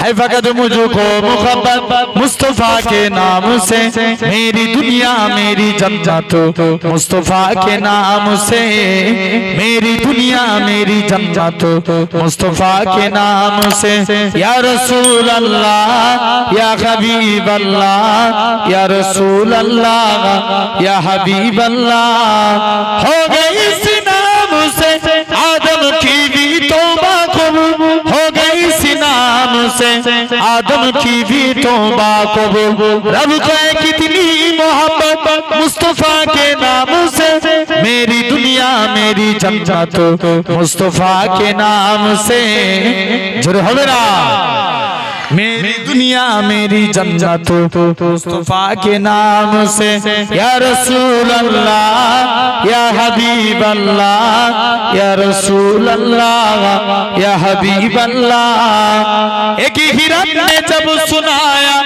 है फकत मुझको मुहब्बत। मुस्तफ़ा के नाम से मेरी दुनिया मेरी जन्नत। मुस्तफ़ा के नाम से मेरी दुनिया मेरी जन्नत। मुस्तफ़ा के नाम से या रसूल अल्लाह या हबीब अल्लाह या रसूल अल्लाह या हबीब अल्लाह हो गई इस नाम से आदम की से आदम की भी तोबा कबूल रब को कितनी मोहब्बत मुस्तफा के नाम से मेरी दुनिया मेरी जन्नत मुस्तफा के नाम से जुर हमेरा दुनिया मेरी जन्नत, मुस्तफ़ा के नाम से, या रसूल अल्लाह या हबीब अल्लाह या रसूल अल्लाह या हबीब अल्लाह एक हिरन ने जब सुनाया,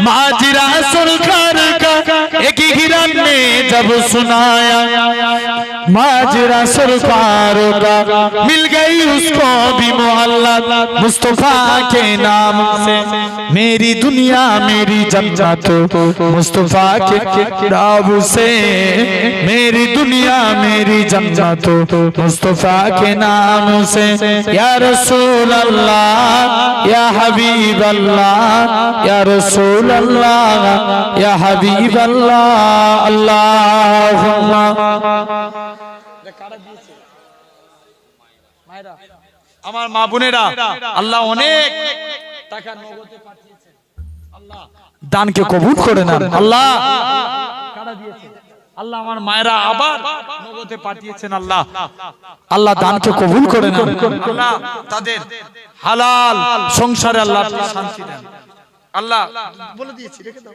माजरा सरकार का, एक हिरन ने जब सुनाया, माजरा सरकार का, मिल गई उसको भी मोहल्ला मुस्तफ़ा के नाम से। मेरी दुनिया मेरी जन्नत मुस्तफा के नाम से मेरी दुनिया मेरी जन्नत मुस्तफा के नाम से या रसूल अल्लाह या हबीब अल्लाह या रसूल अल्लाह या हबीब अल्लाह अल्लाहुम्मा আমার মা বোনেরা আল্লাহ অনেক টাকা নগদে পাঠিয়েছেন আল্লাহ দানকে কবুল করে নেন। আল্লাহ। কারা দিয়েছে? আল্লাহ আমার মায়েরা আবার নগদে পাঠিয়েছেন আল্লাহ। আল্লাহ দানকে কবুল করে নেন। আল্লাহ তাদের হালাল সংসারে আল্লাহ শান্তি দেন। আল্লাহ বলে দিয়েছি রেখে দাও।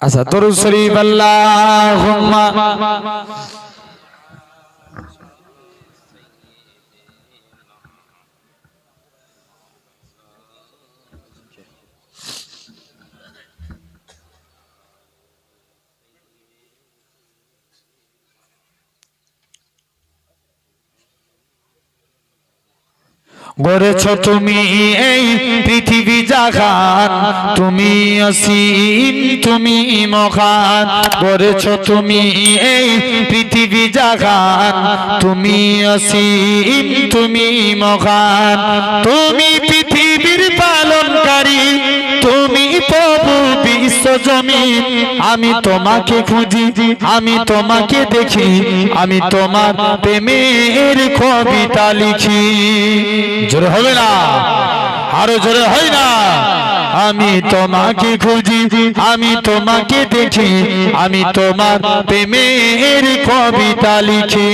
আচ্ছা দরুদ শরীফ গড়েছ তুমি এই পৃথিবী জাগান। তুমি অসীম, তুমি মহান। গড়েছ তুমি এই পৃথিবী জাগান। তুমি অসীম, তুমি মহান। তুমি আমি তোমাকে খুঁজি, আমি তোমাকে দেখি, আমি তোমার প্রেমের কবিতা লিখি। জোরে হবে না? আরও জোরে হয় না? আমি তোমাকে খুঁজি, আমি তোমাকে দেখি, আমি তোমার প্রেমের কবিতা লিখি।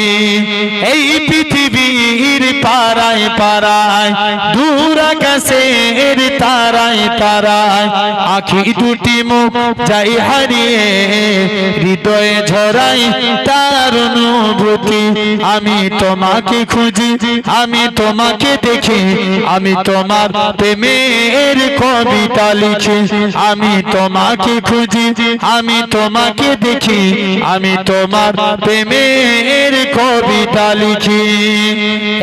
এই পৃথিবীর পাড়ায় পাড়ায়, দূর আকাশের তারায় তারায়, আখি দুটি মুখ যাই হারিয়ে, হৃদয়ে ঝরাই তার অনুভূতি। আমি তোমাকে খুঁজি, আমি তোমাকে দেখি, আমি তোমার প্রেমের কবিতা লিখি আমি তোমাকে খুঁজি, আমি তোমাকে দেখি, আমি তোমার প্রেমের কবিতা লিখি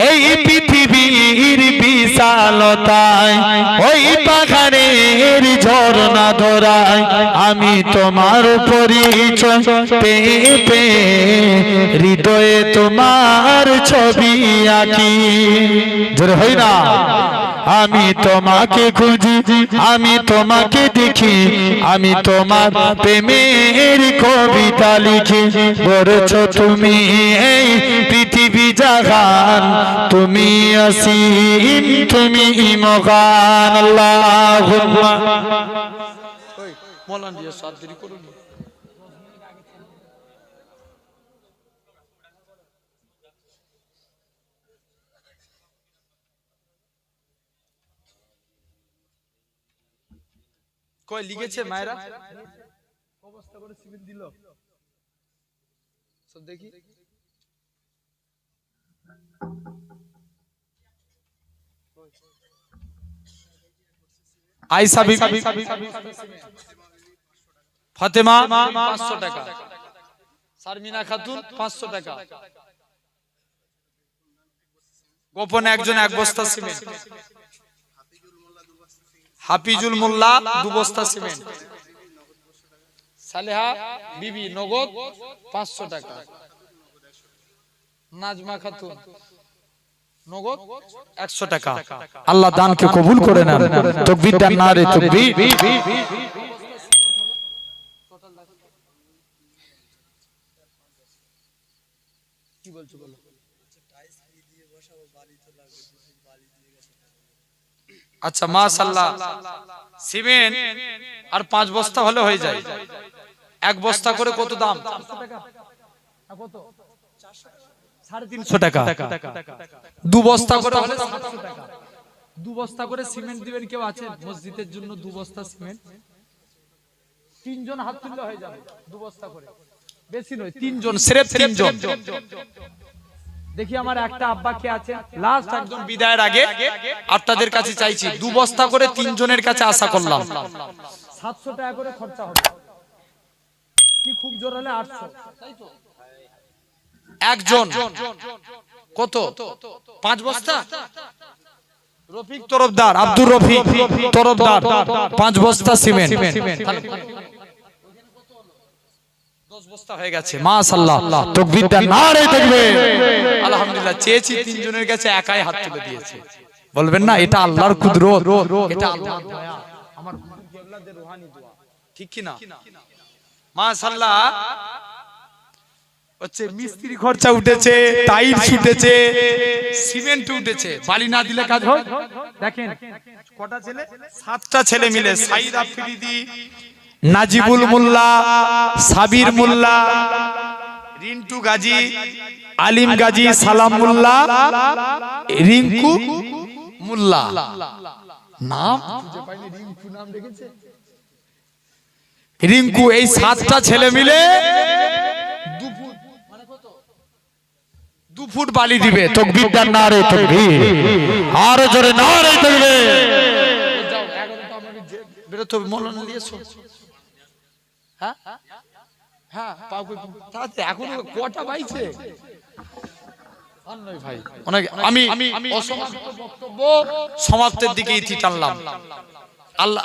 এই পৃথিবীর বিশালতায়, ওই পাহাড়ের ঝর্ণা ধরায়, আমি তোমার পরিচয় হৃদয়ে তোমার ছবি আঁকি। জোরে হই না? আমি তোমাকে খুঁজি, আমি তোমাকে দেখি, আমি তোমার প্রেমের কবিতা লিখি। বলেছ তুমি এই পৃথিবী জাগান, তুমি অসীম, তুমি মগান আল্লাহ মলান দিয়ে সাত দেরি করুন কয় লিখেছে মায়েরা? অবস্থা করে সিমেন্ট দিল। সব দেখি। আইসা বিবি। ফাতেমা পাঁচশো টাকা। শারমিনা খাতুন পাঁচশো টাকা। গোপনে একজন এক বস্তা সিমেন্ট। হাফিজুল মোল্লা দু বস্তা সিমেন্ট। সালেহা বিবি নগদ পাঁচশো টাকা। নাজমা খাতুন নগদ একশো টাকা। আল্লাহ দানকে কবুল করে নেন। তকবির দান না রে তকবীর কি বলছো বলো আচ্ছা মাশাল্লাহ সিমেন্ট আর পাঁচ বস্তা হলে হয়ে যায়। এক বস্তা করে কত দাম? সাড়ে তিনশো টাকা। দু বস্তা করে দু বস্তা করে সিমেন্ট দিবেন কেউ আছে? মসজিদের জন্য দু বস্তা সিমেন্ট। তিনজন হাত তুললে হয়ে যাবে দু বস্তা করে। বেশি নয়, তিনজন তিনজন। দেখি আমার একটা আব্বা কে আছে। লাস্ট একজন বিদায়ের আগে আপনাদের কাছে চাইছি। দু বস্তা করে তিনজনের কাছে আশা করলাম। সাতশো টাকা করে খরচা হবে। কি খুব জোর হলে আটশো। একজন। কত? পাঁচ বস্তা? রফিক তরফদার আব্দুর রফিক তরফদার পাঁচ বস্তা সিমেন্ট। দশ বস্তা হয়ে গেছে মাশাআল্লাহ। তকবীর দেন না আলহামদুলিল্লাহ চেয়েছি তিনজনের কাছে একাই হাত তুলে দিয়েছে। বলবেন না এটা আল্লাহর কুদরত এটা আল্লাহর দয়া। আমার কেবলাদের রুহানি দোয়া। ঠিক কি না মাশাআল্লাহ। হচ্ছে মিস্ত্রি খরচা উঠেছে টাইলস উঠেছে সিমেন্ট উঠেছে। বালি না দিলে কাজ হয়? দেখেন কটা ছেলে? সাতটা ছেলে মিলে সাইদ আফ্রিদি নাজিবুল মোল্লা সাবির মোল্লা রিন্টু গাজী আলিম গাজী সালাম মোল্লা রিঙ্কু মোল্লা। নাম? রিঙ্কু এই সাতটা ছেলে মিলে দু ফুট বালি দিবে। তো দেন না রে তকবীর। আরও জোরে না রে তকবীর। বেরোতে হবে মৌলানা হ্যাঁ? হ্যাঁ এখনও কটা বাইছে আর নয় ভাই। অনেক আমি অসমাপ্ত বক্তব্য সমাপ্তের দিকে ইতি টানলাম। আল্লাহ